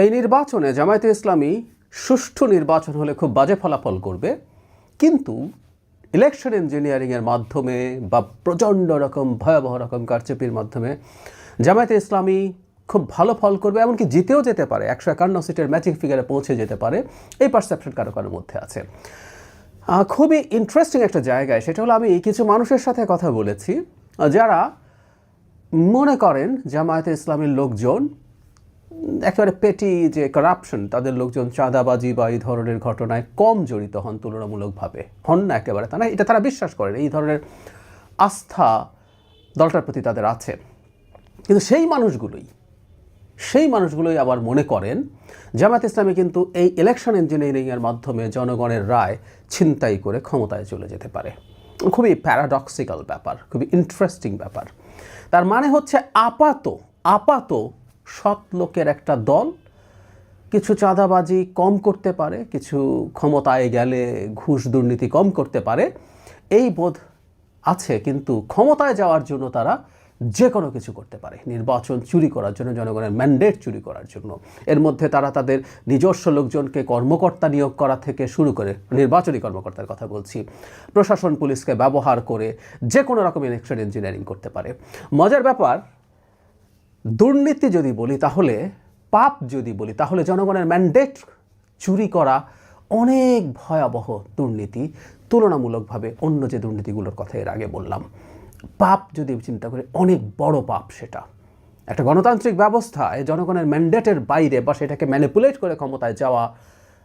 এই নির্বাচনে জামায়াতে ইসলামী সুষ্ঠু নির্বাচন হলে খুব বাজে ফলাফল করবে। কিন্তু ইলেকশন ইঞ্জিনিয়ারিংয়ের মাধ্যমে বা প্রচণ্ড রকম ভয়াবহ রকম কারচুপির মাধ্যমে জামায়াতে ইসলামী খুব ভালো ফল করবে, এমনকি জিতেও যেতে পারে। একশো একান্ন সিটের ম্যাজিক ফিগারে পৌঁছে যেতে পারে। এই পারসেপশন কারও কারোর মধ্যে আছে। খুবই ইন্টারেস্টিং একটা জায়গায় সেটা হলো আমি কিছু মানুষের সাথে কথা বলেছি, যারা মনে করেন জামায়াতে ইসলামের লোকজন একেবারে পেটি যে কারাপশন তাদের লোকজন চাঁদাবাজি বা এই ধরনের ঘটনায় কম জড়িত হন তুলনামূলকভাবে। হন না একেবারে তা না এটা তারা বিশ্বাস করেন, এই ধরনের আস্থা দলটার প্রতি তাদের আছে। কিন্তু সেই মানুষগুলোই সেই মানুষগুলোই আবার মনে করেন জামাত ইসলামী কিন্তু এই ইলেকশন ইঞ্জিনিয়ারিংয়ের মাধ্যমে জনগণের রায় ছিনতাই করে ক্ষমতায় চলে যেতে পারে। খুবই প্যারাডক্সিক্যাল ব্যাপার, খুবই ইন্টারেস্টিং ব্যাপার। তার মানে হচ্ছে আপাত আপাত সৎ লোকের একটা দল। কিছু চাঁদাবাজি কম করতে পারে, কিছু ক্ষমতায় গেলে ঘুষ দুর্নীতি কম করতে পারে। এই বোধ আছে, কিন্তু ক্ষমতায় যাওয়ার জন্য তারা যে কোনো কিছু করতে পারে। নির্বাচন চুরি করার জন্য, জনগণের ম্যান্ডেট চুরি করার জন্য। এর মধ্যে তারা তাদের নিজস্ব লোকজনকে কর্মকর্তা নিয়োগ করা থেকে শুরু করে নির্বাচনী কর্মকর্তার কথা বলছি। প্রশাসন, পুলিশকে ব্যবহার করে যে কোনো রকম ইলেকশন ইঞ্জিনিয়ারিং করতে পারে। মজার ব্যাপার দুর্নীতি যদি বলি তাহলে, পাপ যদি বলি তাহলে জনগণের ম্যান্ডেট চুরি করা অনেক ভয়াবহ দুর্নীতি। তুলনামূলকভাবে অন্য যে দুর্নীতিগুলোর কথা এর আগে বললাম, পাপ যদি চিন্তা করি অনেক বড় পাপ সেটা। একটা গণতান্ত্রিক ব্যবস্থায় জনগণের ম্যান্ডেটের বাইরে বা সেটাকে ম্যানিপুলেট করে ক্ষমতায় যাওয়া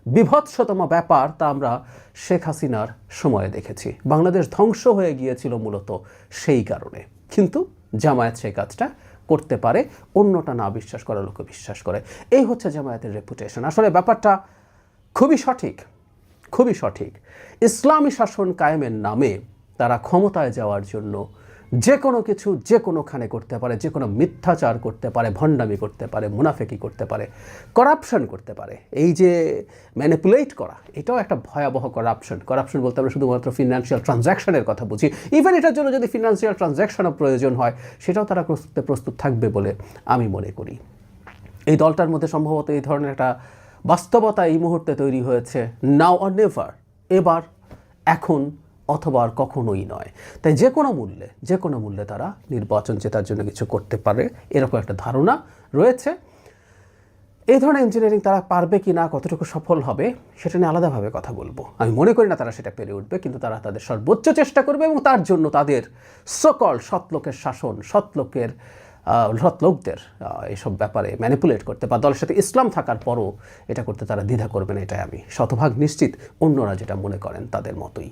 বিভৎসতম ব্যাপার তা আমরা শেখ হাসিনার সময়ে দেখেছি। বাংলাদেশ ধ্বংস হয়ে গিয়েছিল মূলত সেই কারণে। কিন্তু জামায়াত সেই কাজটা করতে পারে, অন্যটা না বিশ্বাস করা, লোকে বিশ্বাস করে। এই হচ্ছে জামায়াতের রেপুটেশন আসলে ব্যাপারটা খুবই সঠিক খুবই সঠিক। ইসলামী শাসন কায়েমের নামে তারা ক্ষমতায় যাওয়ার জন্য যে কোনো কিছু যে কোনোখানে করতে পারে যে কোনো মিথ্যাচার করতে পারে, ভণ্ডামি করতে পারে, মুনাফেকি করতে পারে করাপশন করতে পারে। এই যে ম্যানিপুলেট করা, এটাও একটা ভয়াবহ করাপশন করাপশন বলতে আমরা শুধুমাত্র ফিনান্সিয়াল ট্রানজ্যাকশনের কথা বুঝি। ইভেন এটার জন্য যদি ফিনান্সিয়াল ট্রানজ্যাকশনও প্রয়োজন হয়, সেটাও তারা প্রস্তুত থাকবে বলে আমি মনে করি। এই দলটার মধ্যে সম্ভবত এই ধরনের একটা বাস্তবতা এই মুহূর্তে তৈরি হয়েছে নাও অর নেভার এবার, এখন অথবা আর কখনোই নয়। তাই যে কোনো মূল্যে যে কোনো মূল্যে তারা নির্বাচন জেতার জন্য কিছু করতে পারে এরকম একটা ধারণা রয়েছে। এই ধরনের ইঞ্জিনিয়ারিং তারা পারবে কি না কতটুকু সফল হবে সেটা নিয়ে আলাদাভাবে কথা বলব। আমি মনে করি না তারা সেটা পেরে উঠবে কিন্তু তারা তাদের সর্বোচ্চ চেষ্টা করবে এবং তার জন্য তাদের সকল সৎলোকের শাসন সৎলোকের লোকদের আহ, এইসব ব্যাপারে ম্যানিপুলেট করতে বা দলের সাথে ইসলাম থাকার পরও এটা করতে তারা দ্বিধা করবে না এটাই আমি শতভাগ নিশ্চিত। অন্যরা যেটা মনে করেন তাদের মতোই।